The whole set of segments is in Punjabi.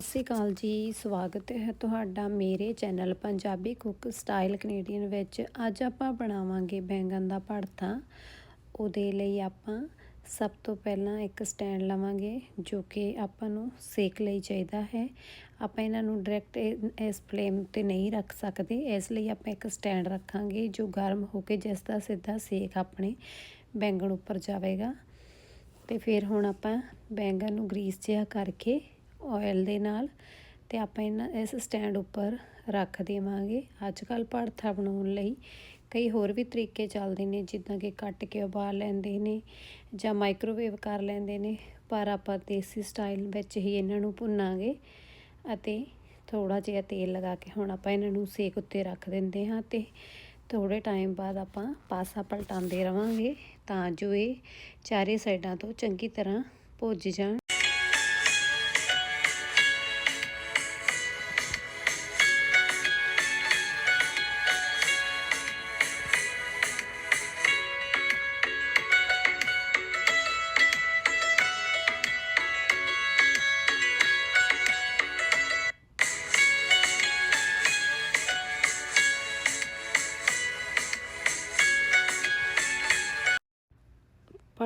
ਸਤਿ ਸ਼੍ਰੀ ਅਕਾਲ ਜੀ, ਸਵਾਗਤ ਹੈ ਤੁਹਾਡਾ ਮੇਰੇ channel Punjabi cook style Canadian ਵਿੱਚ। ਅੱਜ ਆਪਾਂ ਬਣਾਵਾਂਗੇ ਬੈਂਗਣ ਦਾ ਭੜਥਾ ਉਹਦੇ ਲਈ ਆਪਾਂ ਸਭ ਤੋਂ ਪਹਿਲਾਂ ਇੱਕ ਸਟੈਂਡ ਲਵਾਂਗੇ, ਜੋ ਕਿ ਆਪਾਂ ਨੂੰ ਸੇਕ ਲਈ ਚਾਹੀਦਾ ਹੈ। ਆਪਾਂ ਇਹਨਾਂ ਨੂੰ ਡਾਇਰੈਕਟ ਇਸ ਫਲੇਮ ਤੇ ਨਹੀਂ ਰੱਖ ਸਕਦੇ। ਇਸ ਲਈ ਆਪਾਂ ਇੱਕ ਸਟੈਂਡ ਰੱਖਾਂਗੇ, ਜੋ ਗਰਮ ਹੋ ਕੇ ਜਿਸ ਦਾ ਸਿੱਧਾ ਸੇਕ ਆਪਣੇ ਬੈਂਗਣ ਉੱਪਰ ਜਾਵੇਗਾ। ਤੇ ਫਿਰ ਹੁਣ ਆਪਾਂ ਬੈਂਗਣ ਨੂੰ ਗਰੀਸ ਜਿਹਾ ਕਰਕੇ ਆਇਲ ਦੇ ਨਾਲ ਤੇ ਆਪਾਂ ਇਹਨਾਂ, ਇਸ ਸਟੈਂਡ ਉੱਪਰ ਰੱਖ ਦੇਵਾਂਗੇ। ਅੱਜ ਕੱਲ ਭੜਥਾ ਬਣਾਉਣ ਲਈ ਕਈ ਹੋਰ ਵੀ ਤਰੀਕੇ ਚੱਲਦੇ ਨੇ, ਜਿੱਦਾਂ ਕਿ ਕੱਟ ਕੇ ਉਬਾਲ ਲੈਂਦੇ ਨੇ ਜਾਂ ਮਾਈਕ੍ਰੋਵੇਵ ਕਰ ਲੈਂਦੇ ਨੇ, ਪਰ ਆਪਾਂ ਦੇਸੀ ਸਟਾਈਲ ਵਿੱਚ ਹੀ ਇਹਨਾਂ ਨੂੰ ਭੁੰਨਾਂਗੇ ਅਤੇ ਥੋੜਾ ਜਿਹਾ ਤੇਲ ਲਗਾ ਕੇ ਹੁਣ ਆਪਾਂ ਇਹਨਾਂ ਨੂੰ ਸੇਕ ਉੱਤੇ ਰੱਖ ਦਿੰਦੇ ਹਾਂ ਤੇ ਥੋੜੇ ਟਾਈਮ ਬਾਅਦ ਆਪਾਂ ਪਾਸਾ ਪਲਟਾਉਂਦੇ ਰਵਾਂਗੇ ਤਾਂ ਜੋ ਇਹ ਚਾਰੇ ਸਾਈਡਾਂ ਤੋਂ ਚੰਗੀ ਤਰ੍ਹਾਂ ਭੁੱਜ ਜਾਣ।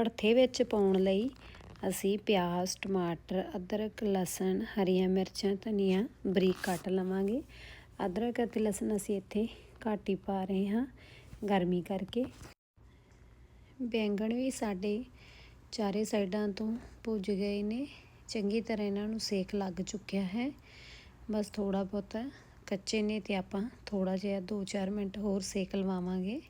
ਭੜਥੇ ਵਿੱਚ ਪਾਉਣ ਲਈ ਅਸੀਂ ਪਿਆਜ਼, ਟਮਾਟਰ, ਅਦਰਕ, ਲਸਣ, ਹਰੀਆਂ ਮਿਰਚਾਂ, ਧਨੀਆ, ਬਰੀਕ ਕੱਟ ਲਵਾਂਗੇ। ਅਦਰਕ ਅਤੇ ਲਸਣ ਅਸੀਂ ਇੱਥੇ ਘੱਟ ਹੀ ਪਾ ਰਹੇ ਹਾਂ ਗਰਮੀ ਕਰਕੇ। ਬੈਂਗਣ ਵੀ ਸਾਡੇ ਚਾਰੇ ਸਾਈਡਾਂ ਤੋਂ ਭੁੱਜ ਗਏ ਨੇ। ਚੰਗੀ ਤਰ੍ਹਾਂ ਇਹਨਾਂ ਨੂੰ ਸੇਕ ਲੱਗ ਚੁੱਕਿਆ ਹੈ। ਬਸ ਥੋੜਾ ਬਹੁਤਾ ਕੱਚੇ ਨੇ ਤੇ ਆਪਾਂ ਥੋੜਾ ਜਿਹਾ 2-4 ਮਿੰਟ ਹੋਰ ਸੇਕ ਲਵਾਵਾਂਗੇ।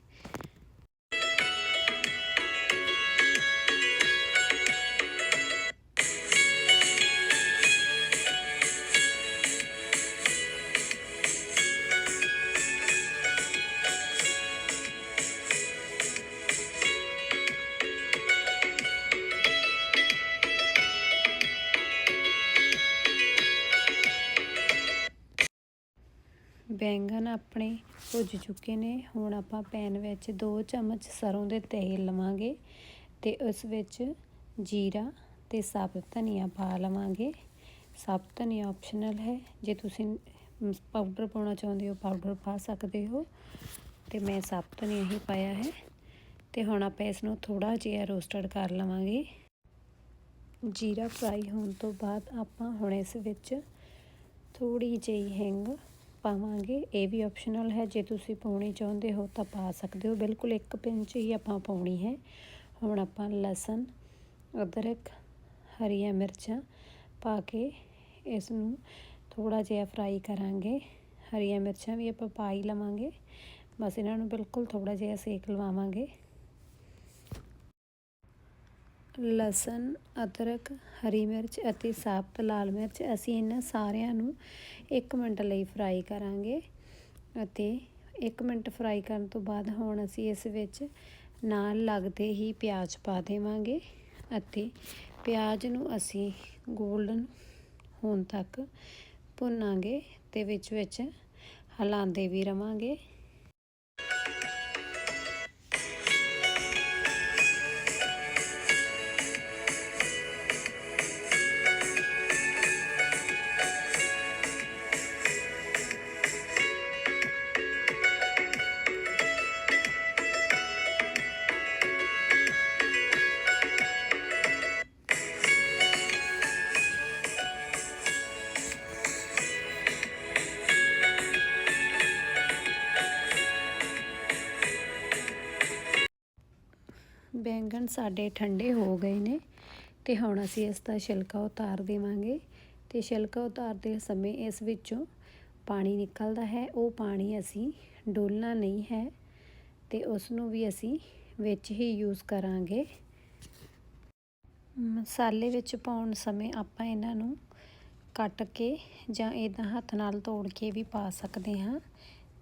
ਬੈਂਗਣ ਆਪਣੇ, ਭੁੱਜ ਚੁੱਕੇ ਨੇ। ਹੁਣ ਆਪਾਂ ਪੈਨ ਵਿੱਚ 2 ਚਮਚ ਸਰੋਂ ਦੇ ਤੇਲ ਲਵਾਂਗੇ ਤੇ ਉਸ ਵਿੱਚ ਜੀਰਾ ਤੇ ਸਾਬਤ ਧਨੀਆ ਪਾ ਲਵਾਂਗੇ। ਸਾਬਤ ਧਨੀਆ ਆਪਸ਼ਨਲ ਹੈ। ਜੇ ਤੁਸੀਂ ਪਾਊਡਰ ਪਾਉਣਾ ਚਾਹੁੰਦੇ ਹੋ ਪਾਊਡਰ ਪਾ ਸਕਦੇ ਹੋ। ਤੇ ਮੈਂ ਸਾਬਤ ਧਨੀਆ ਹੀ ਪਾਇਆ ਹੈ। ਤੇ ਹੁਣ ਆਪਾਂ ਇਸ ਨੂੰ ਥੋੜਾ ਜਿਹਾ ਰੋਸਟਡ ਕਰ ਲਵਾਂਗੇ। ਜੀਰਾ ਫਰਾਈ ਹੋਣ ਤੋਂ ਬਾਅਦ ਆਪਾਂ ਹੁਣ ਇਸ ਵਿੱਚ ਥੋੜੀ ਜਿਹੀ ਹਿੰਗ ਪਾਵਾਂਗੇ। ਇਹ ਵੀ ਆਪਸ਼ਨਲ ਹੈ। ਜੇ ਤੁਸੀਂ ਪਾਉਣੀ ਚਾਹੁੰਦੇ ਹੋ ਤਾਂ ਪਾ ਸਕਦੇ ਹੋ। ਬਿਲਕੁਲ ਇੱਕ ਪਿੰਚ ਹੀ ਆਪਾਂ ਪਾਉਣੀ ਹੈ। ਹੁਣ ਆਪਾਂ ਲਸਣ, ਅਦਰਕ, ਹਰੀਆਂ ਮਿਰਚਾਂ ਪਾ ਕੇ ਇਸ ਨੂੰ ਥੋੜਾ ਜਿਹਾ ਫਰਾਈ ਕਰਾਂਗੇ। ਹਰੀਆਂ ਮਿਰਚਾਂ ਵੀ ਆਪਾਂ ਪਾ ਹੀ ਲਵਾਂਗੇ। ਬਸ ਇਹਨਾਂ ਨੂੰ ਬਿਲਕੁਲ ਥੋੜਾ ਜਿਹਾ ਸੇਕ ਲਵਾਵਾਂਗੇ। ਲਸਣ, ਅਦਰਕ, ਹਰੀ ਮਿਰਚ ਅਤੇ ਸਾਬਤ ਲਾਲ ਮਿਰਚ ਅਸੀਂ ਇਹਨਾਂ ਸਾਰਿਆਂ ਨੂੰ 1 ਮਿੰਟ ਲਈ ਫਰਾਈ ਕਰਾਂਗੇ ਅਤੇ 1 ਮਿੰਟ ਫਰਾਈ ਕਰਨ ਤੋਂ ਬਾਅਦ ਹੁਣ ਅਸੀਂ ਇਸ ਵਿੱਚ ਨਾਲ ਲੱਗਦੇ ਹੀ ਪਿਆਜ਼ ਪਾ ਦੇਵਾਂਗੇ ਅਤੇ ਪਿਆਜ਼ ਨੂੰ ਅਸੀਂ 골ਡਨ ਹੋਣ ਤੱਕ ਭੁੰਨਾਂਗੇ ਤੇ ਵਿੱਚ ਵਿੱਚ ਹਲਾਉਂਦੇ ਵੀ ਰਵਾਂਗੇ। ਸਾਡੇ ਠੰਡੇ ਹੋ ਗਏ ਨੇ ਤੇ ਹੁਣ ਅਸੀਂ ਇਸ ਦਾ ਛਿਲਕਾ ਉਤਾਰ ਦੇਵਾਂਗੇ ਤੇ ਛਿਲਕਾ ਉਤਾਰਦੇ ਸਮੇਂ ਇਸ ਵਿੱਚੋਂ ਪਾਣੀ ਨਿਕਲਦਾ ਹੈ। ਉਹ ਪਾਣੀ ਅਸੀਂ ਡੋਲਣਾ ਨਹੀਂ ਹੈ ਤੇ ਉਸ ਨੂੰ ਵੀ ਅਸੀਂ ਵਿੱਚ ਹੀ ਯੂਜ਼ ਕਰਾਂਗੇ। ਮਸਾਲੇ ਵਿੱਚ ਪਾਉਣ ਸਮੇਂ ਆਪਾਂ ਇਹਨਾਂ ਨੂੰ ਕੱਟ ਕੇ ਜਾਂ ਇਦਾਂ ਹੱਥ ਨਾਲ ਤੋੜ ਕੇ ਵੀ ਪਾ ਸਕਦੇ ਹਾਂ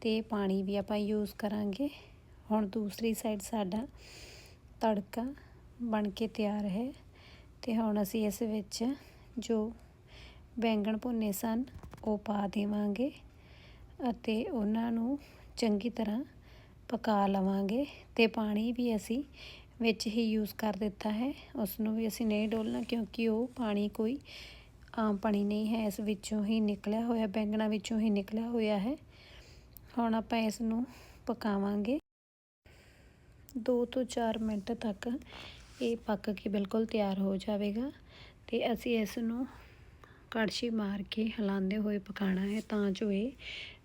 ਤੇ ਪਾਣੀ ਵੀ ਆਪਾਂ ਯੂਜ਼ ਕਰਾਂਗੇ। ਹੁਣ ਦੂਸਰੀ ਸਾਈਡ ਸਾਡਾ ਤੜਕਾ ਬਣ ਕੇ ਤਿਆਰ ਹੈ ਤੇ ਹੁਣ ਅਸੀਂ ਇਸ ਵਿੱਚ ਜੋ ਬੈਂਗਣ ਭੁੰਨੇ ਸਨ, ਉਹ ਪਾ ਦੇਵਾਂਗੇ ਅਤੇ ਉਹਨਾਂ ਨੂੰ ਚੰਗੀ ਤਰ੍ਹਾਂ ਪਕਾ ਲਵਾਂਗੇ ਤੇ ਪਾਣੀ ਵੀ ਅਸੀਂ ਵਿੱਚ ਹੀ ਯੂਜ਼ ਕਰ ਦਿੱਤਾ ਹੈ। ਉਸ ਨੂੰ ਵੀ ਅਸੀਂ ਨਹੀਂ ਡੋਲਣਾ ਕਿਉਂਕਿ ਉਹ ਪਾਣੀ ਕੋਈ ਆਮ ਪਾਣੀ ਨਹੀਂ ਹੈ। ਇਸ ਵਿੱਚੋਂ ਹੀ ਨਿਕਲਿਆ ਹੋਇਆ, ਬੈਂਗਣਾ ਵਿੱਚੋਂ ਹੀ ਨਿਕਲਿਆ ਹੋਇਆ ਹੈ। ਹੁਣ ਆਪਾਂ ਇਸ ਨੂੰ ਪਕਾਵਾਂਗੇ। 2 ਤੋਂ 4 ਮਿੰਟ ਤੱਕ ਇਹ ਪੱਕ ਕੇ ਬਿਲਕੁਲ ਤਿਆਰ ਹੋ ਜਾਵੇਗਾ ਤੇ ਅਸੀਂ ਇਸ ਨੂੰ ਕੜਛੀ ਮਾਰ ਕੇ ਹਿਲਾਉਂਦੇ ਹੋਏ ਪਕਾਉਣਾ ਹੈ ਤਾਂ ਜੋ ਇਹ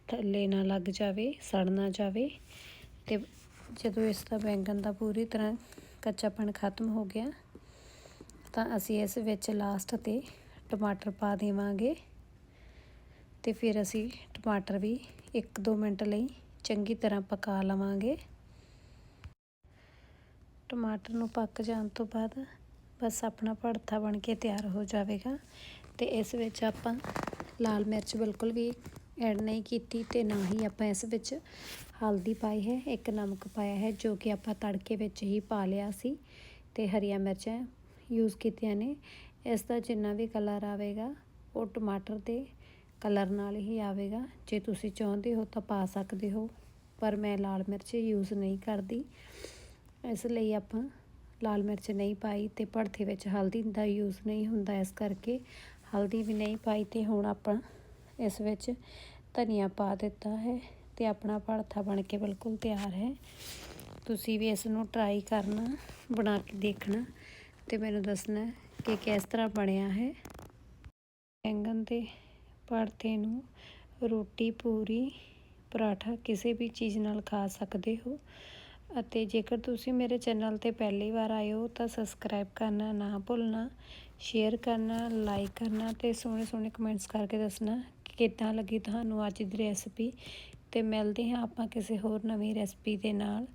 ਥੱਲੇ ਨਾ ਲੱਗ ਜਾਵੇ, ਸੜ ਨਾ ਜਾਵੇ ਤੇ ਜਦੋਂ ਇਸ ਦਾ ਬੈਂਗਣ ਦਾ ਪੂਰੀ ਤਰ੍ਹਾਂ ਕੱਚਾਪਣ ਖਤਮ ਹੋ ਗਿਆ ਤਾਂ ਅਸੀਂ ਇਸ ਵਿੱਚ ਲਾਸਟ ਤੇ ਟਮਾਟਰ ਪਾ ਦੇਵਾਂਗੇ ਤੇ ਫਿਰ ਅਸੀਂ ਟਮਾਟਰ ਵੀ 1-2 ਮਿੰਟ ਲਈ ਚੰਗੀ ਤਰ੍ਹਾਂ ਪਕਾ ਲਵਾਂਗੇ। ਟਮਾਟਰ ਨੂੰ ਪੱਕ ਜਾਣ ਤੋਂ ਬਾਅਦ ਬਸ ਆਪਣਾ ਭੜਥਾ ਬਣ ਕੇ ਤਿਆਰ ਹੋ ਜਾਵੇਗਾ ਤੇ ਇਸ ਵਿੱਚ ਆਪਾਂ ਲਾਲ ਮਿਰਚ ਬਿਲਕੁਲ ਵੀ ਐਡ ਨਹੀਂ ਕੀਤੀ ਤੇ ਨਾ ਹੀ ਆਪਾਂ ਇਸ ਵਿੱਚ ਹਲਦੀ ਪਾਈ ਹੈ, ਇੱਕ ਨਮਕ ਪਾਇਆ ਹੈ ਜੋ ਕਿ ਆਪਾਂ ਤੜਕੇ ਵਿੱਚ ਹੀ ਪਾ ਲਿਆ ਸੀ ਤੇ ਹਰੀਆਂ ਮਿਰਚਾਂ ਯੂਜ਼ ਕੀਤੀਆਂ ਨੇ। ਇਸ ਦਾ ਜਿੰਨਾ ਵੀ ਕਲਰ ਆਵੇਗਾ ਉਹ ਟਮਾਟਰ ਦੇ ਕਲਰ ਨਾਲ ਹੀ ਆਵੇਗਾ। ਜੇ ਤੁਸੀਂ ਚਾਹੁੰਦੇ ਹੋ ਤਾਂ ਪਾ ਸਕਦੇ ਹੋ, ਪਰ ਮੈਂ ਲਾਲ ਮਿਰਚ ਯੂਜ਼ ਨਹੀਂ ਕਰਦੀ। ਇਸ ਲਈ ਆਪਾਂ ਲਾਲ ਮਿਰਚ ਨਹੀਂ ਪਾਈ ਤੇ ਭੜਥੇ ਵਿੱਚ ਹਲਦੀ ਦਾ ਯੂਜ਼ ਨਹੀਂ ਹੁੰਦਾ ਇਸ ਕਰਕੇ ਹਲਦੀ ਵੀ ਨਹੀਂ ਪਾਈ ਤੇ ਹੁਣ ਆਪਾਂ ਇਸ ਵਿੱਚ ਧਨੀਆ ਪਾ ਦਿੱਤਾ ਹੈ ਤੇ ਆਪਣਾ ਭੜਥਾ ਬਣ ਕੇ ਬਿਲਕੁਲ ਤਿਆਰ ਹੈ। ਤੁਸੀਂ ਵੀ ਇਸ ਨੂੰ ਟਰਾਈ ਕਰਨਾ, ਬਣਾ ਕੇ ਦੇਖਣਾ ਤੇ ਮੈਨੂੰ ਦੱਸਣਾ ਕਿ ਕਿਸ ਤਰ੍ਹਾਂ ਬਣਿਆ ਹੈ। ਬੈਂਗਣ ਦੇ ਭੜਥੇ ਨੂੰ ਰੋਟੀ ਪੂਰੀ ਪਰਾਠਾ ਕਿਸੇ ਵੀ ਚੀਜ਼ ਨਾਲ ਖਾ ਸਕਦੇ ਹੋ। ਅਤੇ ਜੇਕਰ ਤੁਸੀਂ ਮੇਰੇ ਚੈਨਲ ਤੇ ਪਹਿਲੀ ਵਾਰ ਆਏ ਹੋ ਤਾਂ ਸਬਸਕ੍ਰਾਈਬ ਕਰਨਾ ਨਾ ਭੁੱਲਣਾ ਸ਼ੇਅਰ ਕਰਨਾ ਲਾਈਕ ਕਰਨਾ ਤੇ ਸੋਹਣੇ ਸੋਹਣੇ ਕਮੈਂਟਸ ਕਰਕੇ ਦੱਸਣਾ ਕਿ ਕਿੱਦਾਂ ਲੱਗੀ ਤੁਹਾਨੂੰ ਅੱਜ ਦੀ ਰੈਸਪੀ ਤੇ ਮਿਲਦੇ ਹਾਂ ਆਪਾਂ ਕਿਸੇ ਹੋਰ ਨਵੀਂ ਰੈਸਪੀ ਦੇ ਨਾਲ।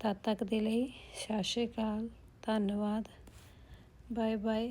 ਤਦ ਤੱਕ ਦੇ ਲਈ ਸਤਿ ਸ਼੍ਰੀ ਅਕਾਲ, ਧੰਨਵਾਦ ਬਾਏ ਬਾਏ